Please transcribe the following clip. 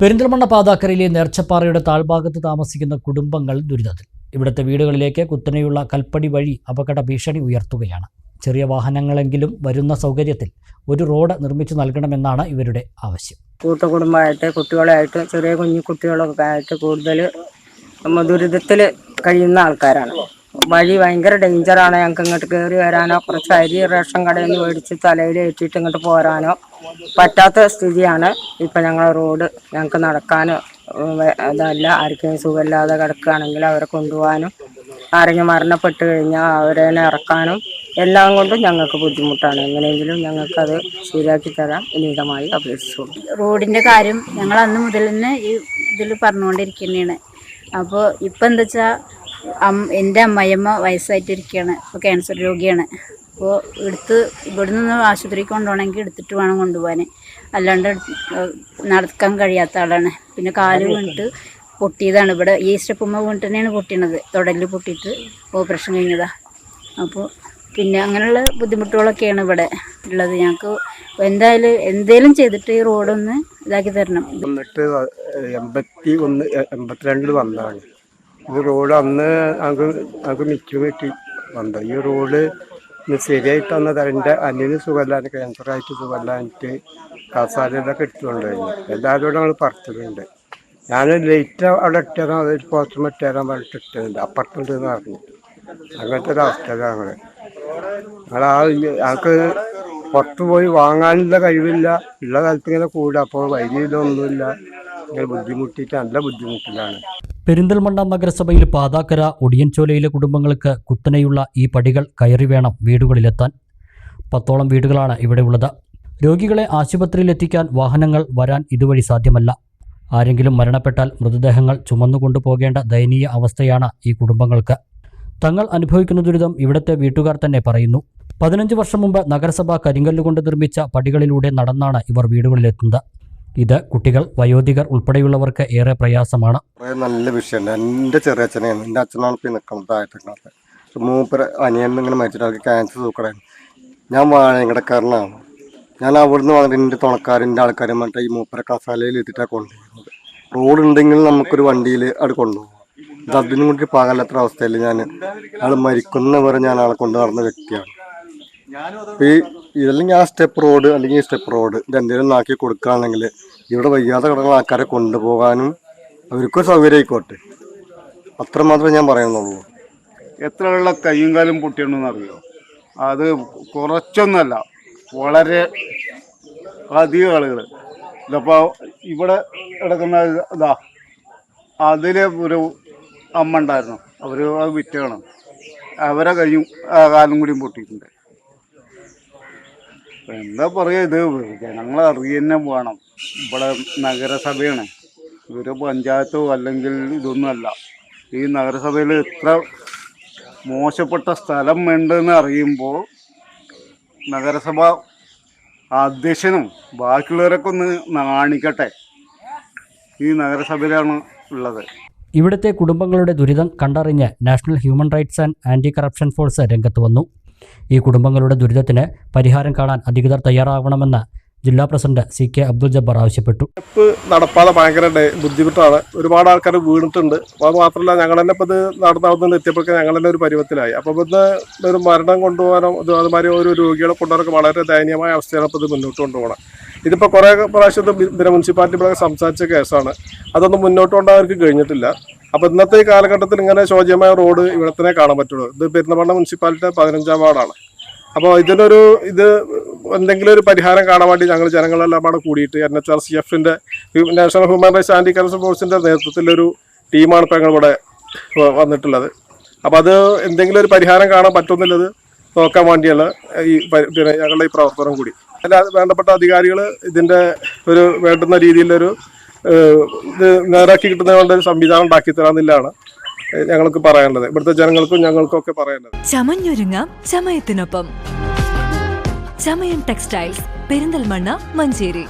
പെരിന്തൽമണ്ണ പാതാക്കരയിലെ നേർച്ചപ്പാറയുടെ താഴ്ഭാഗത്ത് താമസിക്കുന്ന കുടുംബങ്ങൾ ദുരിതത്തിൽ. ഇവിടുത്തെ വീടുകളിലേക്ക് കുത്തനെയുള്ള കൽപ്പടി വഴി അപകട ഭീഷണി ഉയർത്തുകയാണ്. ചെറിയ വാഹനങ്ങളെങ്കിലും വരുന്ന സൗകര്യത്തിൽ ഒരു റോഡ് നിർമ്മിച്ചു നൽകണമെന്നാണ് ഇവരുടെ ആവശ്യം. കൂട്ടുകുടുംബമായിട്ട് കുട്ടികളായിട്ട് ചെറിയ കുഞ്ഞു കുട്ടികളൊക്കെ ആയിട്ട് കൂടുതൽ ദുരിതത്തിൽ കഴിയുന്ന ആൾക്കാരാണ്. വഴി ഭയങ്കര ഡേഞ്ചറാണ് ഞങ്ങൾക്ക് ഇങ്ങോട്ട് കയറി വരാനോ കുറച്ച് അരി റേഷൻ കടയിൽ നിന്ന് മേടിച്ച് തലയിൽ ഏറ്റിട്ട് ഇങ്ങോട്ട് പോരാനോ പറ്റാത്ത സ്ഥിതിയാണ് ഇപ്പം ഞങ്ങളെ റോഡ്. ഞങ്ങൾക്ക് നടക്കാനോ അതല്ല ആർക്കെങ്കിലും സുഖമില്ലാതെ കിടക്കുകയാണെങ്കിൽ അവരെ കൊണ്ടുപോകാനും ആരെങ്കിലും മരണപ്പെട്ട് കഴിഞ്ഞാൽ അവരെ ഇറക്കാനും എല്ലാം കൊണ്ടും ഞങ്ങൾക്ക് ബുദ്ധിമുട്ടാണ്. എങ്ങനെയെങ്കിലും ഞങ്ങൾക്കത് ശരിയാക്കി തരാൻ വിനീതമായി അപേക്ഷിച്ചു റോഡിന്റെ കാര്യം ഞങ്ങൾ അന്ന് മുതൽ തന്നെ ഈ ഇതിൽ പറഞ്ഞുകൊണ്ടിരിക്കുന്നതാണ്. അപ്പോൾ ഇപ്പം എന്താ വെച്ചാൽ എന്റെ അമ്മയമ്മ വയസ്സായിട്ടിരിക്കുകയാണ് ഇപ്പോൾ ക്യാൻസർ രോഗിയാണ്. അപ്പോൾ എടുത്ത് ഇവിടെ നിന്ന് ആശുപത്രിക്ക് കൊണ്ടുപോകണമെങ്കിൽ എടുത്തിട്ട് വേണം കൊണ്ടുപോകാൻ. അല്ലാണ്ട് നടക്കാൻ കഴിയാത്ത ആളാണ്. പിന്നെ കാൽ വീണിട്ട് പൊട്ടിയതാണ്. ഇവിടെ ഈ സ്റ്റെപ്പുമ്മ വീണിട്ട് തന്നെയാണ് പൊട്ടിയണത്. തുടലിൽ പൊട്ടിയിട്ട് ഓപ്പറേഷൻ കഴിഞ്ഞതാണ് അപ്പോൾ പിന്നെ അങ്ങനെയുള്ള ബുദ്ധിമുട്ടുകളൊക്കെയാണ് ഇവിടെ ഉള്ളത്. ഞങ്ങൾക്ക് എന്തായാലും എന്തേലും ചെയ്തിട്ട് ഈ റോഡൊന്ന് ഇതാക്കി തരണം. എന്നിട്ട് എൺപത്തി ഒന്ന് എൺപത്തിരണ്ടിൽ വന്നതാണ്. ഇത് റോഡ് അന്ന് ഞങ്ങൾക്ക് ഞങ്ങൾക്ക് മിക്ക കിട്ടി. വന്നത്. ഈ റോഡ് ഇന്ന് ശരിയായിട്ട് വന്നത് എന്റെ അനിയന് സുഖമില്ലാണ്ട് ക്യാൻസറായിട്ട് സുഖമില്ലാഞ്ഞിട്ട് കസാലയിലൊക്കെ എടുത്തുകൊണ്ടായിരുന്നു എല്ലാവരോടും ഞങ്ങൾ പറിച്ചിട്ടുണ്ട് ഞാൻ ലേറ്റ് അവിടെ ഇട്ടുതരാം അതൊരു പോസ്റ്റർ മറ്റേരാൻ പറഞ്ഞിട്ട് ഇട്ടിട്ടുണ്ട്. അപ്പുറത്തുണ്ട് എന്ന് പറഞ്ഞു. അങ്ങനത്തെ ഒരു അവസ്ഥയിലാണ് ഞങ്ങൾ ഞങ്ങൾ ആ ഞങ്ങൾക്ക് പുറത്തു പോയി വാങ്ങാനുള്ള കഴിവില്ല. ഉള്ള കാലത്ത് ഇങ്ങനെ കൂടുക അപ്പോൾ വൈദ്യുതി ഒന്നുമില്ല ഇങ്ങനെ ബുദ്ധിമുട്ടിയിട്ട് നല്ല ബുദ്ധിമുട്ടിലാണ്. പെരിന്തൽമണ്ണ നഗരസഭയിൽ പാതാക്കര ഒടിയൻചോലയിലെ കുടുംബങ്ങൾക്ക് കുത്തനെയുള്ള ഈ പടികൾ കയറി വേണം വീടുകളിലെത്താൻ. പത്തോളം വീടുകളാണ് ഇവിടെയുള്ളത് രോഗികളെ ആശുപത്രിയിലെത്തിക്കാൻ വാഹനങ്ങൾ വരാൻ ഇതുവഴി സാധ്യമല്ല. ആരെങ്കിലും മരണപ്പെട്ടാൽ മൃതദേഹങ്ങൾ ചുമന്നുകൊണ്ടു പോകേണ്ട ദയനീയ അവസ്ഥയാണ് ഈ കുടുംബങ്ങൾക്ക്. തങ്ങൾ അനുഭവിക്കുന്ന ദുരിതം ഇവിടുത്തെ വീട്ടുകാർ തന്നെ പറയുന്നു. പതിനഞ്ച് വർഷം മുമ്പ് നഗരസഭ കരിങ്കല്ലുകൊണ്ട് നിർമ്മിച്ച പടികളിലൂടെ നടന്നാണ് ഇവർ വീടുകളിലെത്തുന്നത്. ഇത് കുട്ടികൾ വയോധികർ ഉൾപ്പെടെയുള്ളവർക്ക് ഏറെ പ്രയാസമാണ്. നല്ല വിഷയമുണ്ട്. എന്റെ ചെറിയ അച്ഛനെയാണ് എന്റെ അച്ഛനാണ് ഇപ്പോൾ നിൽക്കുന്നത് താഴത്തേക്കാളത്ത് മൂപ്പര അനിയൻ മരിച്ചിട്ട് ക്യാൻസർ സൂക്കടായിരുന്നു ഞാൻ വാഴങ്കടക്കാരനാണ് ഞാൻ അവിടുന്ന് വന്നിട്ട് എന്റെ തുണക്കാരന്റെ ആൾക്കാരും മറ്റേ ഈ മൂപ്പര കസാലയിൽ എത്തിയിട്ടാണ് കൊണ്ടുപോകുന്നത് റോഡ് ഉണ്ടെങ്കിൽ നമുക്കൊരു വണ്ടിയിൽ അവിടെ കൊണ്ടുപോകും. അതിനും കൂടി പാകല്ലാത്ത അവസ്ഥയിൽ ഞാൻ ആൾ മരിക്കുന്നവരെ ഞാൻ ആളെ കൊണ്ട് നടന്ന വ്യക്തിയാണ്. ഈ ഇതല്ലെങ്കിൽ ആ സ്റ്റെപ്പ് റോഡ് അല്ലെങ്കിൽ ഈ സ്റ്റെപ്പ് റോഡ് ഇത് എന്തെങ്കിലും ആക്കി കൊടുക്കുകയാണെങ്കിൽ ഇവിടെ വയ്യാതെ കിടക്കുന്ന ആൾക്കാരെ കൊണ്ടുപോകാനും അവർക്കൊരു സൗകര്യം ആയിക്കോട്ടെ. അത്ര മാത്രമേ ഞാൻ പറയുന്നുള്ളൂ. എത്ര ഉള്ള കയ്യും കാലും പൊട്ടിയുണ്ടെന്നറിയോ അത് കുറച്ചൊന്നല്ല വളരെ അധികം ആളുകൾ ഇതപ്പോൾ ഇവിടെ കിടക്കുന്ന ഇതാ അതിൽ ഒരു അമ്മ ഉണ്ടായിരുന്നു. അവർ അത് വിറ്റാണ് അവരെ കയ്യും ആ, കാലും കൂടിയും പൊട്ടിയിട്ടുണ്ട്. എന്താ പറയുക ഇത്? ജനങ്ങൾ അറിയന്നെ വേണം. ഇവിടെ നഗരസഭയാണ്. ഇതൊരു പഞ്ചായത്തോ അല്ലെങ്കിൽ ഇതൊന്നുമല്ല ഈ നഗരസഭയിൽ ഇത്ര മോശപ്പെട്ട സ്ഥലം ഉണ്ടെന്ന് അറിയുമ്പോൾ നഗരസഭ അധ്യക്ഷനും ബാക്കിയുള്ളവരൊക്കെ ഒന്ന് നാണിക്കട്ടെ. ഈ നഗരസഭയിലാണ് ഉള്ളത്. ഇവിടുത്തെ കുടുംബങ്ങളുടെ ദുരിതം കണ്ടറിഞ്ഞ് national human rights and anti corruption force രംഗത്ത് വന്നു. ഈ കുടുംബങ്ങളുടെ ദുരിതത്തിന് പരിഹാരം കാണാൻ അധികൃതർ തയ്യാറാവണമെന്ന് ജില്ലാ president C K Abdul Jabbar ആവശ്യപ്പെട്ടു. നടപ്പാതെ ഭയങ്കര ബുദ്ധിമുട്ടാണ്. ഒരുപാട് ആൾക്കാർ വീണിട്ടുണ്ട്. അത് മാത്രമല്ല ഞങ്ങൾ തന്നെ ഇപ്പോൾ ഇത് നടന്നാവുന്ന എത്തിയപ്പോഴൊക്കെ ഞങ്ങൾ തന്നെ ഒരു പരുവത്തിലായി. അപ്പോൾ ഇന്ന് ഒരു മരണം കൊണ്ടുപോകാനോ ഇത് അതുമാതിരി ഒരു രോഗികളെ കൊണ്ടുപോകാനൊക്കെ വളരെ ദയനീയമായ അവസ്ഥയാണ് ഇപ്പോൾ ഇത് മുന്നോട്ട് കൊണ്ടുപോകണം ഇതിപ്പോൾ കുറേ പ്രാവശ്യം ഇത് മുനിസിപ്പാലിറ്റി സംസാരിച്ച കേസാണ്. അതൊന്നും മുന്നോട്ട് കൊണ്ടുപോകാൻ അവർക്ക് കഴിഞ്ഞിട്ടില്ല. അപ്പോൾ ഇന്നത്തെ കാലഘട്ടത്തിൽ ഇങ്ങനെ ശോചമായ റോഡ് ഇവിടെ തന്നെ കാണാൻ പറ്റുള്ളൂ. ഇത് പെരുന്തമണ്ണ മുനിസിപ്പാലിറ്റി പതിനഞ്ചാം വാർഡാണ്. അപ്പോൾ ഇതിനൊരു ഇത് എന്തെങ്കിലും ഒരു പരിഹാരം കാണാൻ വേണ്ടി ഞങ്ങൾ ജനങ്ങളെല്ലാം അവിടെ കൂടിയിട്ട് എൻ എച്ച് ആർ സി എഫിന്റെ national human rights anti corruption ഫോഴ്സിന്റെ നേതൃത്വത്തിലൊരു ടീമാണ് ഇപ്പോൾ ഞങ്ങളിവിടെ വന്നിട്ടുള്ളത്. അപ്പോൾ അത് എന്തെങ്കിലും ഒരു പരിഹാരം കാണാൻ പറ്റുന്നില്ലത് നോക്കാൻ വേണ്ടിയുള്ള ഈ പിന്നെ ഞങ്ങളുടെ ഈ പ്രവർത്തനം കൂടി. അല്ലാതെ വേണ്ടപ്പെട്ട അധികാരികൾ ഇതിന്റെ ഒരു വേണ്ടുന്ന രീതിയിലൊരു ഇത് നേരാക്കി കിട്ടുന്നതുകൊണ്ട് ഒരു സംവിധാനം ഉണ്ടാക്കി തരാമെന്നില്ലാണ് ഞങ്ങൾക്ക് പറയാനുള്ളത്. ഇവിടുത്തെ ജനങ്ങൾക്കും ഞങ്ങൾക്കും ഒക്കെ പറയാനുള്ളത്. ചമഞ്ഞൊരുങ്ങാം ചമയത്തിനൊപ്പം. ചമയം ടെക്സ്റ്റൈൽസ് പെരിന്തൽമണ്ണ മഞ്ചേരി.